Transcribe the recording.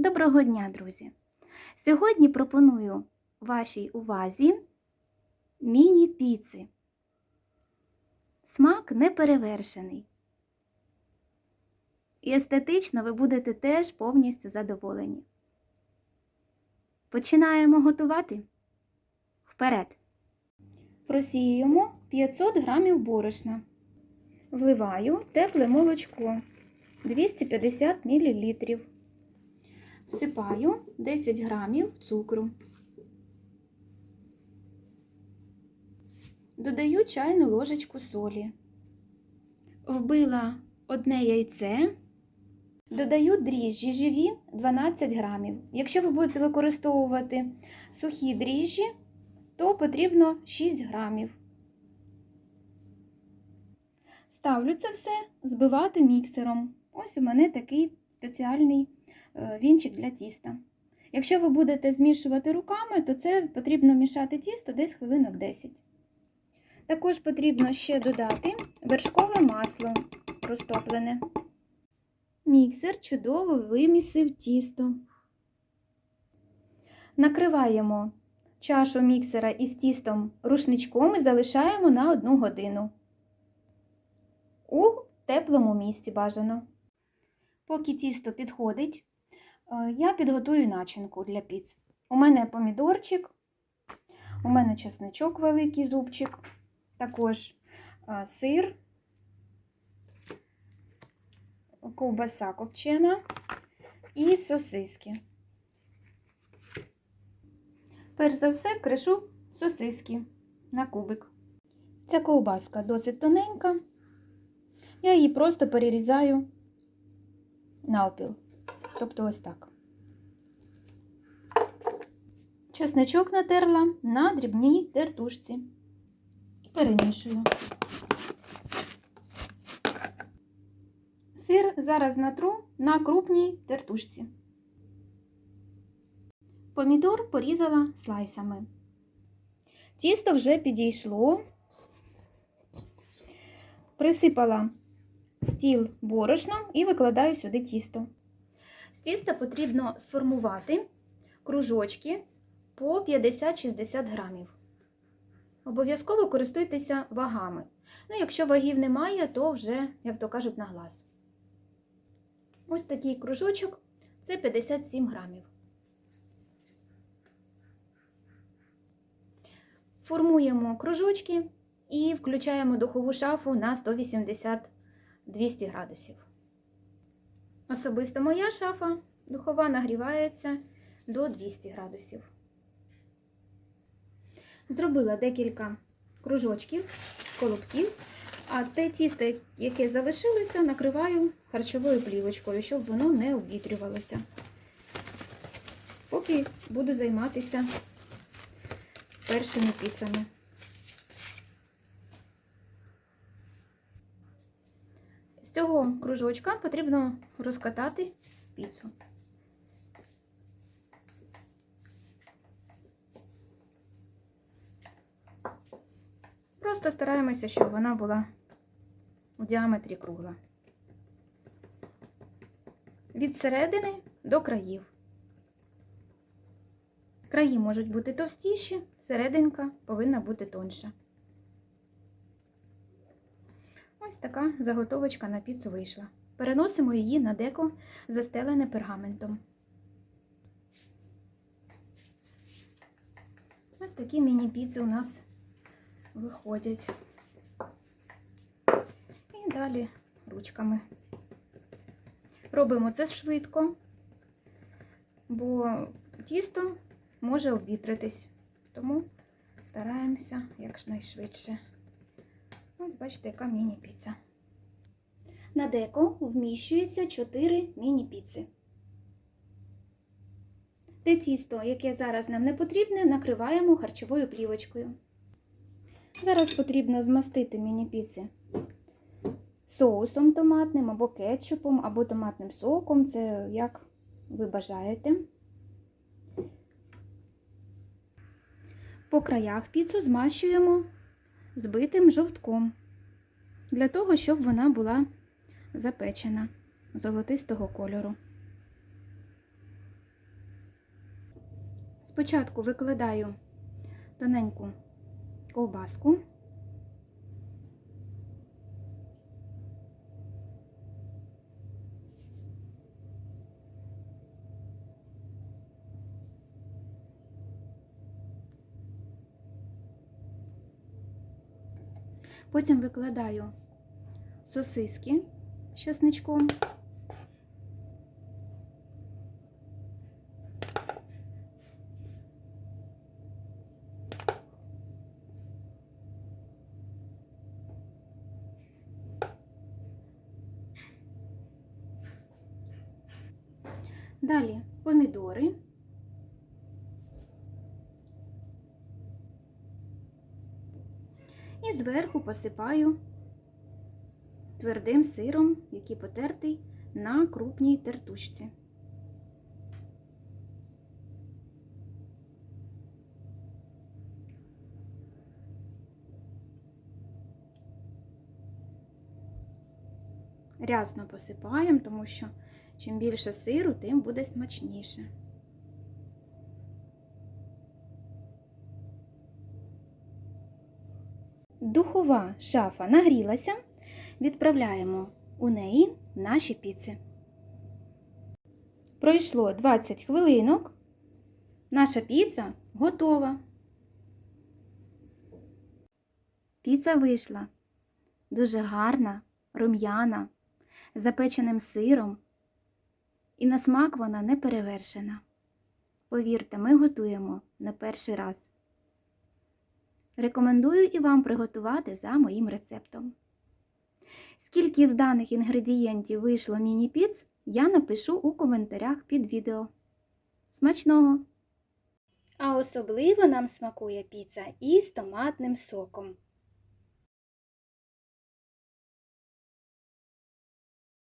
Доброго дня, друзі! Сьогодні пропоную вашій увазі міні-піци. Смак неперевершений. І естетично ви будете теж повністю задоволені. Починаємо готувати. Вперед! Просіюємо 500 грамів борошна. Вливаю тепле молочко 250 мл. Всипаю 10 грамів цукру. Додаю чайну ложечку солі. Вбила одне яйце. Додаю дріжджі живі 12 грамів. Якщо ви будете використовувати сухі дріжджі, то потрібно 6 грамів. Ставлю це все збивати міксером. Ось у мене такий спеціальний вінчик для тіста. Якщо ви будете змішувати руками, то це потрібно мішати тісто десь хвилинок 10. Також потрібно ще додати вершкове масло розтоплене. Міксер чудово вимісив тісто. Накриваємо чашу міксера із тістом рушничком і залишаємо на 1 годину. У теплому місці бажано. Поки тісто підходить, е, я підготую начинку для піц. У мене помідорчик, у мене чесничок великий зубчик, також е, сир, ковбаса копчена і сосиски. Перш за все кришу сосиски на кубик. Ця ковбаска досить тоненька. Я її просто перерізаю навпіл. Тобто ось так. Чесничок натерла на дрібній тертушці. Перемішую. Сир зараз натру на крупній тертушці. Помідор порізала слайсами. Тісто вже підійшло. Присипала стіл борошном і викладаю сюди тісто. З тіста потрібно сформувати кружочки по 50-60 грамів. Обов'язково користуйтеся вагами. Ну, якщо вагів немає, то вже, як то кажуть, на глаз. Ось такий кружочок це 57 грамів. Формуємо кружочки і включаємо духову шафу на 180 200 градусів. Особисто моя шафа духова нагрівається до 200 градусів. Зробила декілька кружочків, колобків, а те тісто, яке залишилося, накриваю харчовою плівочкою, щоб воно не обвітрювалося. Поки буду займатися першими піцами. З цього кружочка потрібно розкатати піцу. Просто стараємося, щоб вона була у діаметрі кругла. Від середини до країв. Краї можуть бути товстіші, серединка повинна бути тонша. Ось така заготовочка на піцу вийшла. Переносимо її на деко, застелене пергаментом. Ось такі міні-піци у нас виходять. І далі ручками. Робимо це швидко, бо тісто може обвітритись, тому стараємося якнайшвидше. Ось бачите, яка міні-піца. На деко вміщується 4 міні-піци. Те тісто, яке зараз нам не потрібне, накриваємо харчовою плівочкою. Зараз потрібно змастити міні-піци соусом томатним, або кетчупом, або томатним соком. Це як ви бажаєте. По краях піцу змащуємо збитим жовтком, для того, щоб вона була запечена золотистого кольору. Спочатку викладаю тоненьку ковбаску. Потім викладаю сосиски з чесничком. Далі помідори. І зверху посипаю твердим сиром, який потертий на крупній тертучці. Рясно посипаємо, тому що чим більше сиру, тим буде смачніше. Духова шафа нагрілася. Відправляємо у неї наші піци. Пройшло 20 хвилинок. Наша піца готова. Піца вийшла дуже гарна, рум'яна, з запеченим сиром. І на смак вона не перевершена. Повірте, ми готуємо не перший раз. Рекомендую і вам приготувати за моїм рецептом. Скільки з даних інгредієнтів вийшло міні-піц, я напишу у коментарях під відео. Смачного! А особливо нам смакує піца із томатним соком.